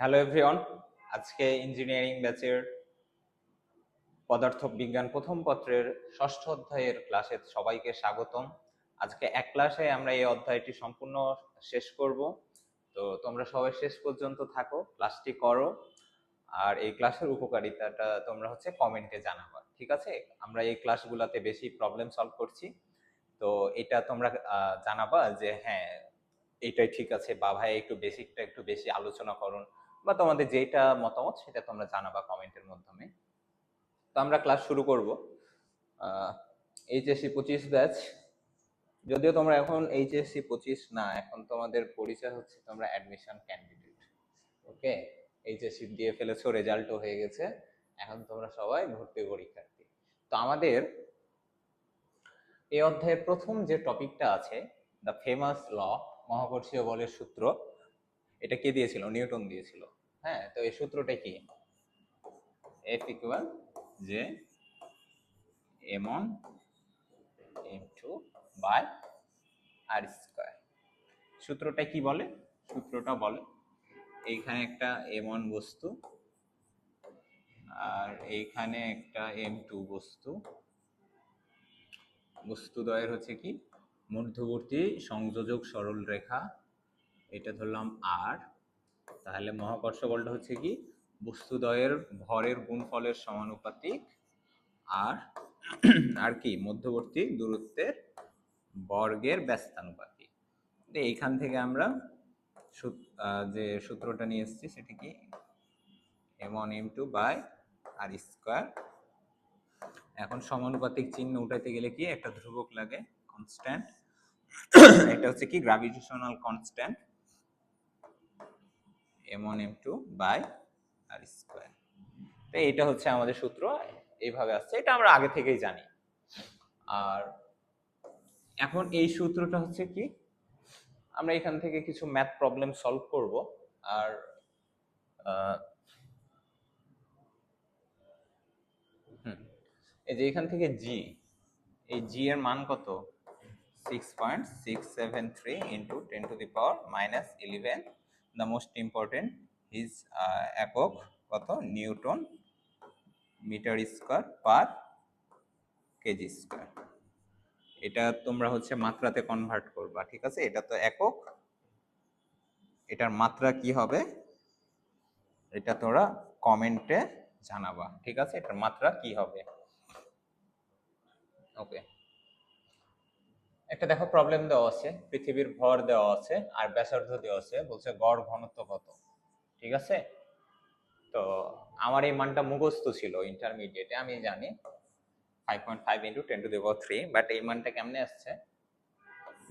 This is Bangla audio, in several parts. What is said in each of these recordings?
হ্যালো এভরিওয়ান আজকে ইঞ্জিনিয়ারিং ব্যাচের পদার্থ বিজ্ঞান প্রথম পত্রের ষষ্ঠ অধ্যায়ের ক্লাসে সবাইকে স্বাগতম। আজকে এক ক্লাসে আমরা এই অধ্যায়টি সম্পূর্ণ শেষ করব। তো তোমরা সবাই শেষ পর্যন্ত থাকো ক্লাসটি করো। আর এই ক্লাসের উপকারিতাটা তোমরা হচ্ছে কমেন্টে জানাবা, ঠিক আছে? আমরা এই ক্লাসগুলোতে বেশি প্রবলেম সলভ করছি। তো এটা তোমরা জানাবা যে হ্যাঁ এটাই ঠিক আছে। বা ভাই একটু বেসিকটা একটু বেশি আলোচনা করুন। বা তোমাদের যেটা মতামত সেটা তোমরা জানাবা কমেন্টের মাধ্যমে। তো আমরা ক্লাস শুরু করব। এইচএসসি পঁচিশ ব্যাচ যদিও তোমরা এখন এইচএসসি পঁচিশ না, এখন তোমাদের পরিচয় হচ্ছে তোমরা অ্যাডমিশন ক্যান্ডিডেট ওকে এইচএসসি দিয়ে ফেলেছো রেজাল্টও হয়ে গেছে। এখন তোমরা সবাই ভর্তি পরীক্ষার্থী। তো আমাদের এই অধ্যায়ের প্রথম যে টপিকটা আছে দ্য ফেমাস ল মহাকর্ষীয় বলের সূত্র এটা কে দিয়েছিল? নিউটন দিয়েছিল। হ্যাঁ তো এই সূত্রটা কি? F equal G M one M two by R square সূত্রটা কি বলে? সূত্রটা বলে এইখানে একটা এম ওয়ান বস্তু আর এইখানে একটা এম টু বস্তু। বস্তুদ্বয়ের হচ্ছে কি? মধ্যবর্তী সংযোজক সরল রেখা এটা ধরলাম আর তাহলে মহাকর্ষ বলটা হচ্ছে কি? বস্তুদ্বয়ের ভরের গুণফলের সমানুপাতিক আর আর কি? মধ্যবর্তী দূরত্বের বর্গের ব্যস্তানুপাতিক। তো এইখান থেকে আমরা যে সূত্রটা নিয়ে এসেছি সেটি কি? M one M two by R square এখন সমানুপাতিক চিহ্ন উঠাইতে গেলে কি? একটা ধ্রুবক লাগে কনস্ট্যান্ট এটা হচ্ছে কি? Gravitational constant M one M two by R square তো এটা হচ্ছে আমাদের সূত্র, এইভাবে আসছে। এটা আমরা আগে থেকেই জানি। আর এখন এই সূত্রটা হচ্ছে কি, আমরা এখান থেকে কিছু ম্যাথ প্রবলেম সলভ করব। আর এই যে এখান থেকে জি এই জি এর মান কত? Six point six seven three into ten to the power minus eleven the most important is একক কত? Newton metre square per KG square. এটা তোমরা হচ্ছে মাত্রাতে কনভার্ট করবা, ঠিক আছে? এটা তো একক। এটার মাত্রা কি হবে? এটা তোমরা কমেন্টে জানাবা, ঠিক আছে? এটার মাত্রা কি হবে? ওকে একটা দেখো প্রবলেম দেওয়া আছে, পৃথিবীর ভর দেওয়া আছে আর ব্যাসার্ধ দেওয়া আছে, বলছে গড় ঘনত্ব কত, ঠিক আছে? তো আমার এই মানটা মুখস্থ ছিল ইন্টারমিডিয়েটে আমি জানি five point five into ten to the power three but এই মানটা কেমনে আসছে?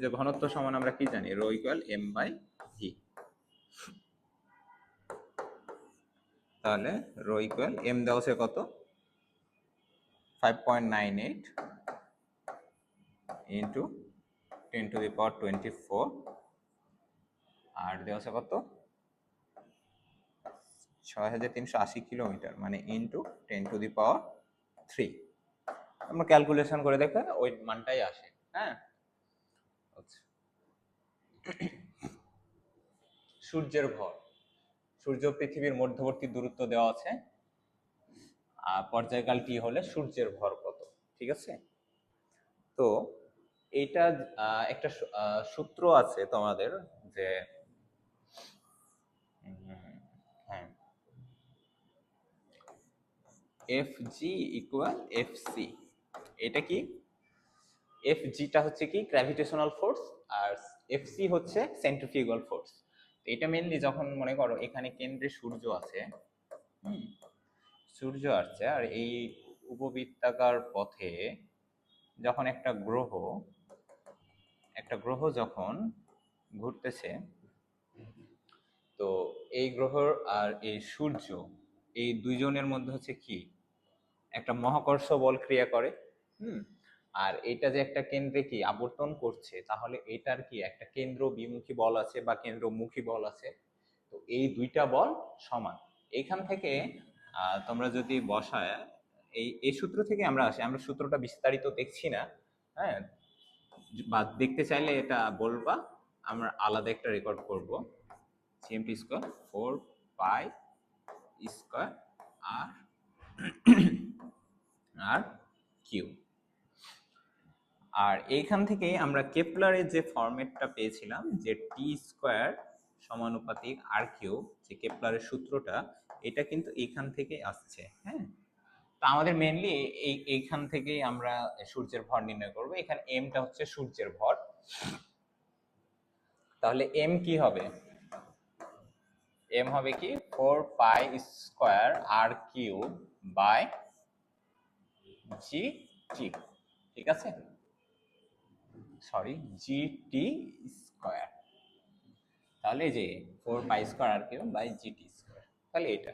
যে ঘনত্ব সমান আমরা কি জানি? Rho equal M by V তাহলে রো ইকুয়াল এম দেওয়া আছে কত? Five point nine eight into ten to the power twenty four R দেওয়া আছে কত? ছয় হাজার তিনশো আশি কিলোমিটার মানে into ten to the power three আমরা ক্যালকুলেশন করে দেখে ওই মানটাই আসে হ্যাঁ? আচ্ছা। সূর্যের ভর। সূর্য পৃথিবীর মধ্যবর্তী দূরত্ব দেওয়া আছে। আর পর্যায়কাল টি হলে সূর্যের ভর কত, ঠিক আছে? তো আহ, একটা সূত্র আছে তোমাদের যে F G equal F C এটা কি? এফ জিটা হচ্ছে কি? গ্র্যাভিটেশনাল ফোর্স আর এফ সি হচ্ছে সেন্ট্রিফিউগাল ফোর্স এটা মেনলি যখন মনে করো এখানে কেন্দ্রে সূর্য আছে সূর্য আসছে আর এই উপবৃত্তাকার পথে যখন একটা গ্রহ একটা গ্রহ যখন ঘুরতেছে, তো এই গ্রহ আর এই সূর্য, এই দুইজনের মধ্যে হচ্ছে কি? একটা মহাকর্ষ বল ক্রিয়া করে, হুম? আর এটা যে একটা কেন্দ্রে কি আবর্তন করছে, তাহলে এটার কি একটা কেন্দ্র বিমুখী বল আছে বা কেন্দ্রমুখী বল আছে? তো এই দুইটা বল সমান। এইখান থেকে তোমরা যদি বসায়, এই এই সূত্র থেকে আমরা আসি। আমরা সূত্রটা বিস্তারিত দেখছি না হ্যাঁ? বা দেখতে চাইলে এটা বলবা, আমরা আলাদা একটা রেকর্ড করব। CMT square four pi square R R cube R এইখান থেকে আমরা কেপলারের যে ফরম্যাটটা পেয়েছিলাম, যে টি স্কোয়ার সমানুপাতিক আর কিউ যে কেপলারের সূত্রটা, এটা কিন্তু এইখান থেকে আসছে হ্যাঁ? আমাদের মেনলি এই, এইখান থেকেই আমরা সূর্যের ভর নির্ণয় করব। এখানে এমটা হচ্ছে সূর্যের ভর। তাহলে এম কি হবে? এম হবে কি? Four pi square R cube by G T. ঠিক আছে? Sorry, G T square. তাহলে যে four pi square R cube by G T square. তাহলে এটা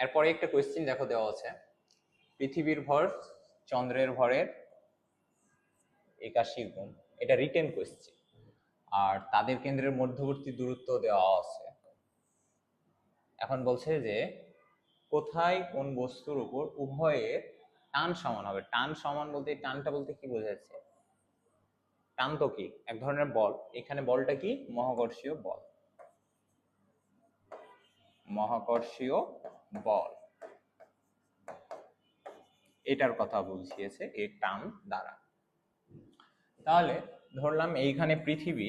এরপরে একটা কোয়েশ্চেন দেখো দেওয়া আছে। পৃথিবীর ভর চন্দ্রের ভরের একাশি গুণ। এটা রিটেন কোয়েশ্চেন আর তাদের কেন্দ্রের মধ্যবর্তী দূরত্ব দেওয়া আছে। এখন বলছে যে, কোথায় কোন বস্তুর উপর উভয়ের টান সমান হবে? টান সমান বলতে টানটা বলতে কি বোঝাচ্ছে? টান তো কি? এক ধরনের বল। এখানে বলটা কি? মহাকর্ষীয় বল। মহাকর্ষীয় বল। এটার কথা বুঝিয়েছে এই টান দ্বারা। তাহলে ধরলাম এইখানে পৃথিবী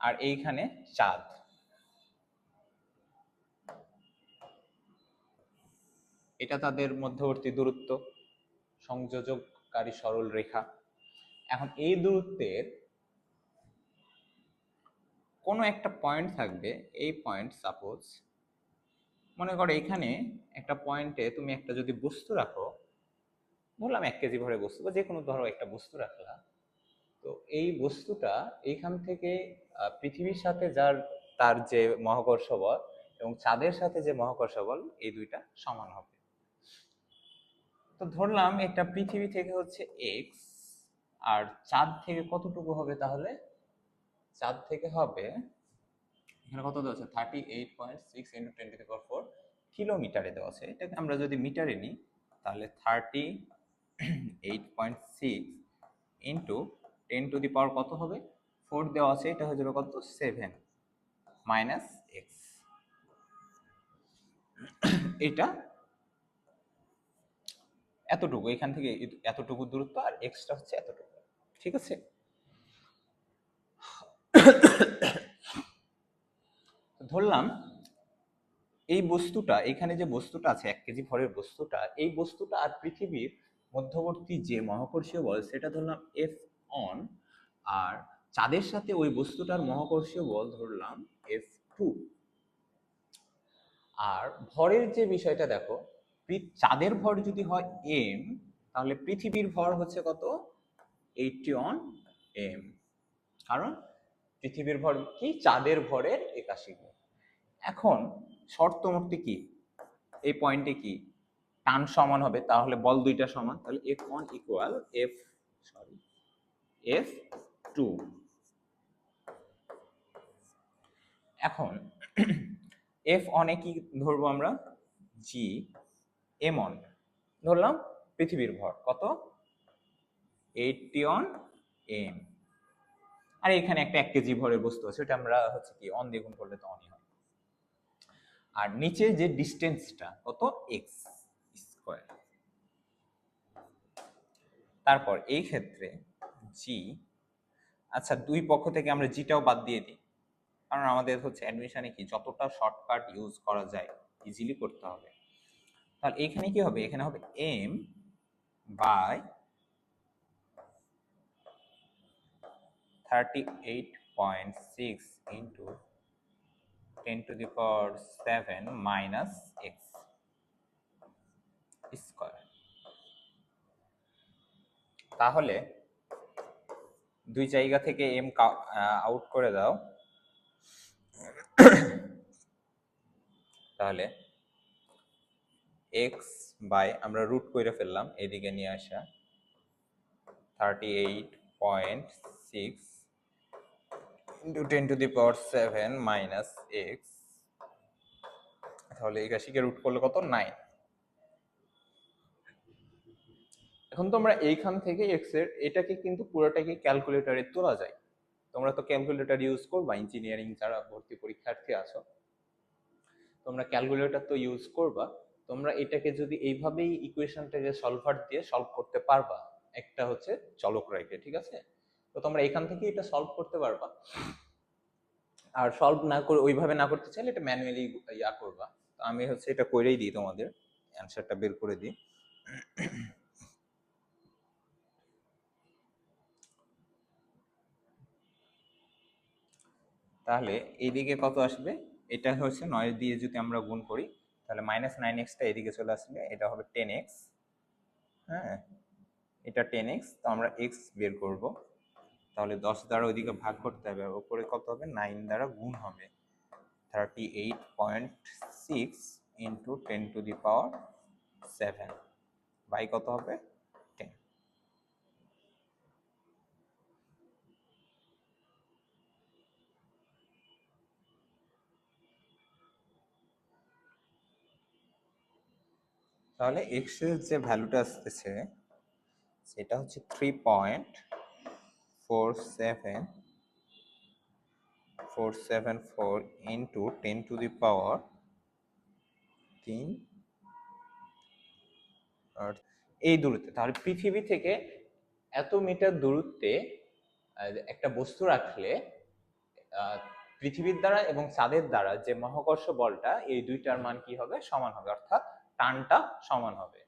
আর এইখানে চাঁদ। এটা তাদের মধ্যবর্তী দূরত্ব, সংযোজককারী সরল রেখা। এখন এই দূরত্বের কোনো একটা পয়েন্ট থাকবে, এই পয়েন্ট সাপোজ মনে করো এখানে একটা পয়েন্টে তুমি একটা যদি বস্তু রাখো বললাম এক কেজি ভরে বস্তু বা যে কোনো ধরো একটা বস্তু রাখলা, তো এই বস্তুটা এইখান থেকে পৃথিবীর সাথে যার, তার যে মহাকর্ষ বল এবং চাঁদের সাথে যে মহাকর্ষ বল, এই দুইটা সমান হবে। তো ধরলাম এটা পৃথিবী থেকে হচ্ছে এক্স আর চাঁদ থেকে কতটুকু হবে তাহলে? চাঁদ থেকে হবে এখানে কত দেওয়া আছে? Thirty eight point six into ten to power four কিলোমিটারে দেওয়া আছে। এটাকে আমরা যদি মিটারে নিই, তাহলে thirty eight point six into ten to the power কত হবে? ফোর দেওয়া আছে, এটা হয়ে যাবে কত? সেভেন মাইনাস এক্স এটা এতটুকু, এখান থেকে এতটুকু দূরত্ব আর এক্সট্রা হচ্ছে এতটুকু। ঠিক আছে? ধরলাম, এই বস্তুটা, এখানে যে বস্তুটা আছে, এক কেজি ভরের বস্তুটা, এই বস্তুটা আর পৃথিবীর মধ্যবর্তী যে মহাকর্ষীয় বল, সেটা ধরলাম এফ অন আর চাঁদের সাথে ওই বস্তুটার মহাকর্ষীয় বল ধরলাম এফ টু আর ভরের যে বিষয়টা দেখো চাঁদের ভর যদি হয় এম তাহলে পৃথিবীর ভর হচ্ছে কত? এইটটি অন এম কারণ পৃথিবীর ভর কি? চাঁদের ভরের একাশি গুণ। এখন শর্ত মুক্তি কি? এই পয়েন্টে কি? টান সমান হবে, তাহলে বল দুইটা সমান। তাহলে F one equal F sorry F two এখন এফ অনে কি ধরবো আমরা? জি এম অন ধরলাম, পৃথিবীর ভর। কত? এইটটি অন এম আর এখানে একটা এক কেজি ভরের বস্তু আছে, ওটা আমরা হচ্ছে কি অন দিয়ে গুণ করলে তো অনই হয়। আর নিচে যে ডিস্টেন্সটা, কত? এক্স স্কোয়ার তারপর এই ক্ষেত্রে জি আচ্ছা দুই পক্ষ থেকে আমরা জিটাও বাদ দিয়ে দিই। কারণ আমাদের হচ্ছে অ্যাডমিশনে কি, যতটা শর্টকাট ইউজ করা যায় ইজিলি করতে হবে। তাহলে এখানে কি হবে? এখানে হবে M by thirty eight point six into ten to the power seven minus X square তাহলে দুই জায়গা থেকে এম আউট করে দাও। তাহলে এক্স বাই আমরা রুট করে ফেললাম, এদিকে নিয়ে আসা। Thirty eight point six into ten to the power seven minus X তাহলে একাশিকে রুট করলে কত? নাইন এখন তোমরা এইখান থেকে এক্সের, এটাকে কিন্তু পুরোটাকে ক্যালকুলেটরে তোলা যায়। তোমরা তো ক্যালকুলেটর ইউজ করবা ইঞ্জিনিয়ারিং যারা ভর্তি পরীক্ষার্থী আছো। তোমরা ক্যালকুলেটর তো ইউজ করবা, তোমরা এটাকে যদি এইভাবেই ইকুয়েশনটাকে সলভার দিয়ে সলভ করতে পারবা, একটা হচ্ছে চলক রেখে ঠিক আছে? তো তোমরা এখান থেকে এটা সলভ করতে পারবা। আর সলভ না করে, ওইভাবে না করতে চাইলে এটা ম্যানুয়ালি ইয়া করবা। তো আমি হচ্ছে এটা করেই দিই তোমাদের অ্যান্সারটা বের করে দিই। তাহলে এইদিকে কত আসবে? এটা হচ্ছে নয় দিয়ে যদি আমরা গুণ করি, তাহলে মাইনাস নাইন এক্সটা এদিকে চলে আসবে, এটা হবে টেন এক্স হ্যাঁ এটা টেন এক্স তো আমরা এক্স বের করব। তাহলে দশ দ্বারা ওইদিকে ভাগ করতে হবে, ওপরে কত হবে? নাইন দ্বারা গুণ হবে। Thirty eight point six into ten to the power seven by কত হবে? টেন তাহলে এক্সের যে ভ্যালুটা আসতেছে, সেটা হচ্ছে three point four seven four seven four into ten to the power তিন এই দূরত্বে, তাহলে পৃথিবী থেকে এত মিটার দূরত্বে একটা বস্তু রাখলে পৃথিবীর দ্বারা এবং চাঁদের দ্বারা যে মহাকর্ষ বলটা, এই দুইটার মান কি হবে? সমান হবে, অর্থাৎ টানটা সমান হবে।